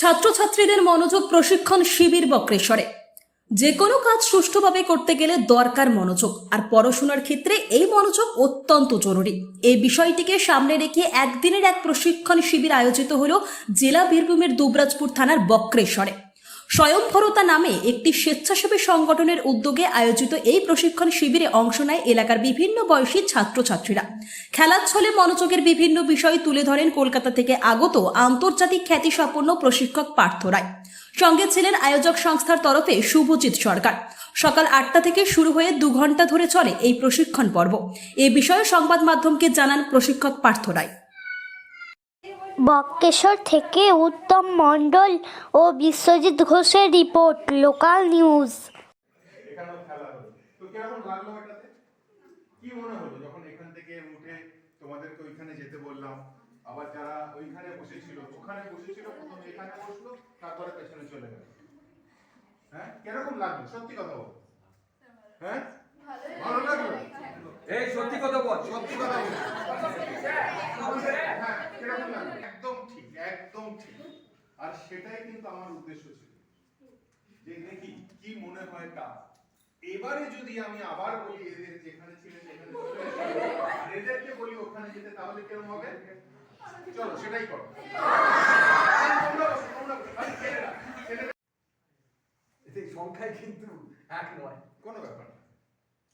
ছাত্রছাত্রীদের মনোযোগ প্রশিক্ষণ শিবির বক্রেশ্বরে। যে কোনো কাজ সুষ্ঠুভাবে করতে গেলে দরকার মনোযোগ, আর পড়াশোনার ক্ষেত্রে এই মনোযোগ অত্যন্ত জরুরি। এই বিষয়টিকে সামনে রেখে একদিনের এক প্রশিক্ষণ শিবির আয়োজিত হল জেলা বীরভূমের দুবরাজপুর থানার বক্রেশ্বরে। স্বয়ংভরতা নামে একটি স্বেচ্ছাসেবী সংগঠনের উদ্যোগে আয়োজিত এই প্রশিক্ষণ শিবিরে অংশ নেয় এলাকার বিভিন্ন বয়সী ছাত্রছাত্রীরা। খেলার ছলে মনোযোগের বিভিন্ন বিষয় তুলে ধরেন কলকাতা থেকে আগত আন্তর্জাতিক খ্যাতিসম্পন্ন প্রশিক্ষক পার্থ রায়। সঙ্গে ছিলেন আয়োজক সংস্থার তরফে শুভজিৎ সরকার। সকাল আটটা থেকে শুরু হয়ে দু ঘণ্টা ধরে চলে এই প্রশিক্ষণ পর্ব। এ বিষয়ে সংবাদ মাধ্যমকে জানান প্রশিক্ষক পার্থ রায়। বক্রেশ্বর থেকে উত্তম মণ্ডল ও বিশ্বজিৎ ঘোষের রিপোর্ট, লোকাল নিউজ। হ্যাঁ? কীরকম লাগল? সত্যি কথা হ্যাঁ? ভালো লাগল? এই সত্যি কথা বল। সত্যি কথা হ্যাঁ একদম ঠিক একদম ঠিক। আর সেটাই কিন্তু আমার উদ্দেশ্য ছিল। যে দেখি কি মনে হয় তা এবারে যদি আমি আবার বলি এদের যেখানে ছিল সেখানে এদেরকে বলি ওখানে যেতে তাহলে কেমন হবে? চলো সেটাই করো। সংখ্যায় কিন্তু এক নয়। কোনো ব্যাপার না।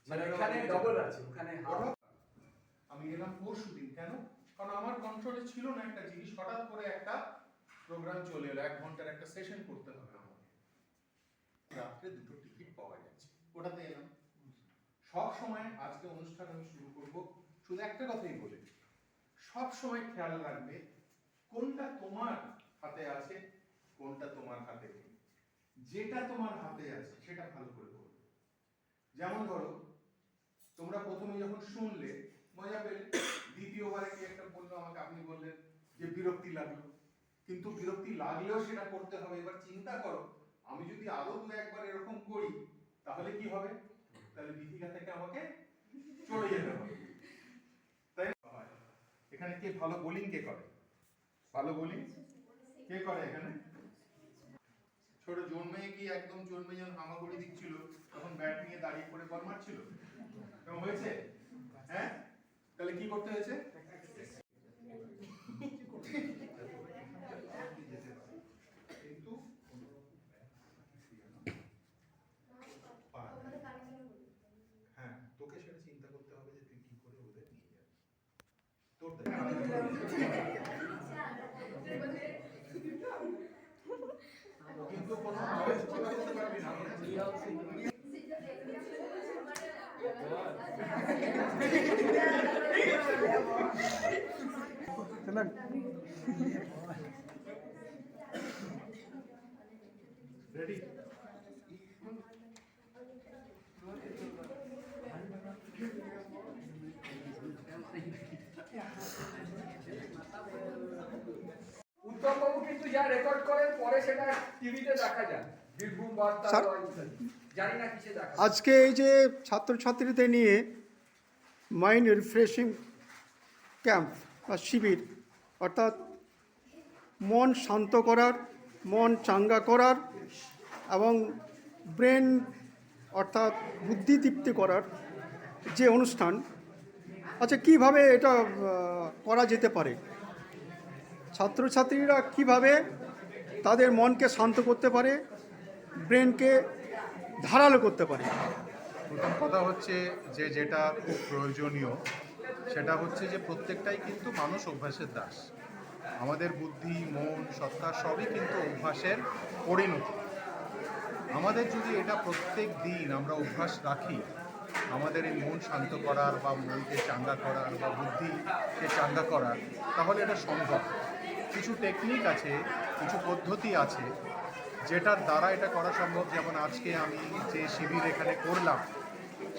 মানে এখানে ডবল আছে ওখানে আমি গেলাম পরশু দিন কেন? কারণ আমার কন্ট্রোলে ছিল না একটা জিনিস হঠাৎ করে একটা প্রোগ্রাম চলে এলো এক ঘণ্টার একটা সেশন করতে হবে আমাকে। রাত্রে দুটো টিকিট পাওয়া যাচ্ছে। ওটাতে এলাম। সব সময় আজকে অনুষ্ঠান আমি শুরু করব শুধু একটা কথাই বলে সব সময় খেয়াল রাখবে কোনটা তোমার হাতে আছে কোনটা তোমার হাতে নেই। যেটা তোমার হাতে আছে সেটা ভালো করে করবে যেমন ধরো তোমরা প্রথমে যখন শুনলে, মজা পেলে। দ্বিতীয়বারে কি একটা বলল আমাকে, আপনি বললেন যে বিরক্তি লাগল। কিন্তু বিরক্তি লাগলেও সেটা করতে হবে। এবার চিন্তা করো, আমি যদি আরও দু একবার এরকম করি, তাহলে কি হবে? তাহলে দীপিকা থেকে আমাকে চলে যেতে হবে। তাই এখানে কে ভালো বোলিং কে করে? ভালো বোলিং কে করে এখানে? ছোট জন্মে কি একদম জন্মে যখন হামাগুড়ি দিচ্ছিল, তখন ব্যাট নিয়ে দাঁড়িয়ে পড়ে বল মারছিল? হয়েছে? হ্যাঁ? তাহলে কি করতে হয়েছে? কিন্তু হ্যাঁ তোকে সেটা চিন্তা করতে হবে যে তুই কি করে ওদের নিয়ে যাবি। তোর কিন্তু কোনো চিন্তা করতে পারবি না রেডি যা রেকর্ড করেন পরে সেটা টিভিতে দেখা যায় বীরভূম বার্তা। জানি না কিসে দেখা আজকে এই যে ছাত্রছাত্রীদের নিয়ে মাইন্ড রিফ্রেশিং ক্যাম্প বা শিবির অর্থাৎ মন শান্ত করার মন চাঙ্গা করার এবং ব্রেন অর্থাৎ বুদ্ধিদীপ্তি করার যে অনুষ্ঠান আচ্ছা কীভাবে এটা করা যেতে পারে? ছাত্রছাত্রীরা কীভাবে তাদের মনকে শান্ত করতে পারে, ব্রেনকে ধারালো করতে পারে? প্রথম কথা হচ্ছে যে, যেটা খুব প্রয়োজনীয়, সেটা হচ্ছে যে, প্রত্যেকটাই কিন্তু মানুষ অভ্যাসের দাস। আমাদের বুদ্ধি, মন, সত্তা সবই কিন্তু অভ্যাসের পরিণতি। আমাদের যদি এটা প্রত্যেক দিন আমরা অভ্যাস রাখি, আমাদের এই মন শান্ত করার বা মনকে চাঙ্গা করার বা বুদ্ধিকে চাঙ্গা করার, তাহলে এটা সম্ভব। কিছু টেকনিক আছে, কিছু পদ্ধতি আছে, যেটার দ্বারা এটা করা সম্ভব। যেমন আজকে আমি যে শিবির এখানে করলাম,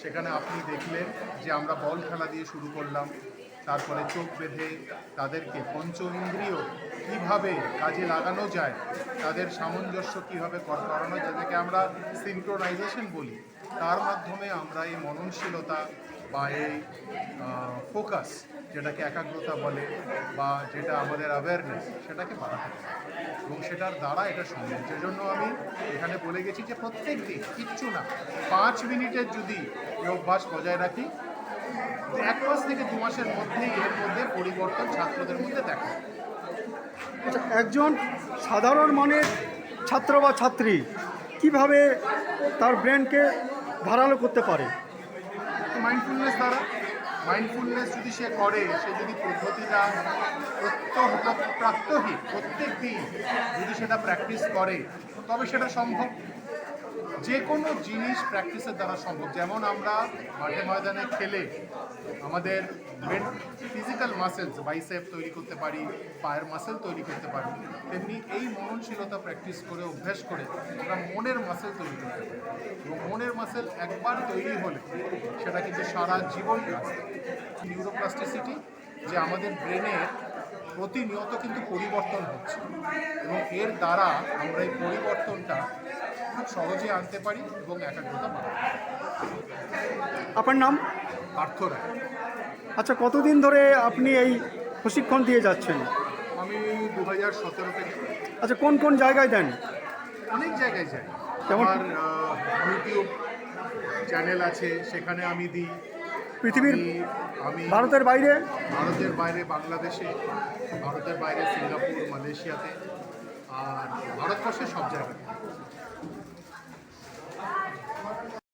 সেখানে আপনি দেখলেন যে আমরা বল খেলা দিয়ে শুরু করলাম, তারপরে চোখ বেঁধে তাদেরকে পঞ্চ ইন্দ্রিয় কীভাবে কাজে লাগানো যায়, তাদের সামঞ্জস্য কীভাবে কর- করানো যায় যাকে আমরা সিনক্রোনাইজেশন বলি, তার মাধ্যমে আমরা এই মননশীলতা বা এই ফোকাস যেটাকে একাগ্রতা বলে বা যেটা আমাদের অ্যাওয়ারনেস সেটাকে বাড়াতে এবং সেটার দ্বারা এটা সম্ভব। যে জন্য আমি এখানে বলে গেছি যে প্রত্যেক দিন কিচ্ছু না পাঁচ মিনিটের যদি এই অভ্যাস বজায় রাখি এক মাস থেকে দু মাসের মধ্যেই এর মধ্যে পরিবর্তন ছাত্রদের মধ্যে দেখা। আচ্ছা একজন সাধারণ মানের ছাত্র বা ছাত্রী কীভাবে তার ব্রেনকে ধারালো করতে পারে? মাইন্ডফুলনেস দ্বারা মাইন্ডফুলনেস যদি সে করে, সে যদি পদ্ধতিটা প্রত্যহ প্রাত্যহিক প্রত্যেক দিন যদি সেটা প্র্যাকটিস করে, তবে সেটা সম্ভব যে কোনো জিনিস প্র্যাকটিসের দ্বারা সম্ভব। যেমন আমরা মাঠে ময়দানে খেলে আমাদের ফিজিক্যাল মাসেলস বাইসেপ তৈরি করতে পারি, পায়ের মাসেল তৈরি করতে পারি, তেমনি এই মননশীলতা প্র্যাকটিস করে, অভ্যাস করে আমরা মনের মাসেল তৈরি করতে পারি। এবং মনের মাসেল একবার তৈরি হলে সেটা কিন্তু সারা জীবন নিউরোপ্লাস্টিসিটি যে আমাদের ব্রেনের প্রতিনিয়ত কিন্তু পরিবর্তন হচ্ছে। এবং এর দ্বারা আমরা এই পরিবর্তনটা খুব সহজে আনতে পারি এবং একাগ্রতা বাড়াতে আপনার নাম? পার্থ রায়। আচ্ছা কতদিন ধরে আপনি এই প্রশিক্ষণ দিয়ে যাচ্ছেন? আমি দু হাজার সতেরো থেকে। আচ্ছা কোন কোন জায়গায় দেন? অনেক জায়গায় যাই। যেমন? আমার ইউটিউব চ্যানেল আছে সেখানে আমি দিই। পৃথিবীর আমি- ভারতের বাইরে। ভারতের বাইরে বাংলাদেশে ভারতের বাইরে সিঙ্গাপুর মালয়েশিয়াতে আর ভারতবর্ষের সব জায়গায়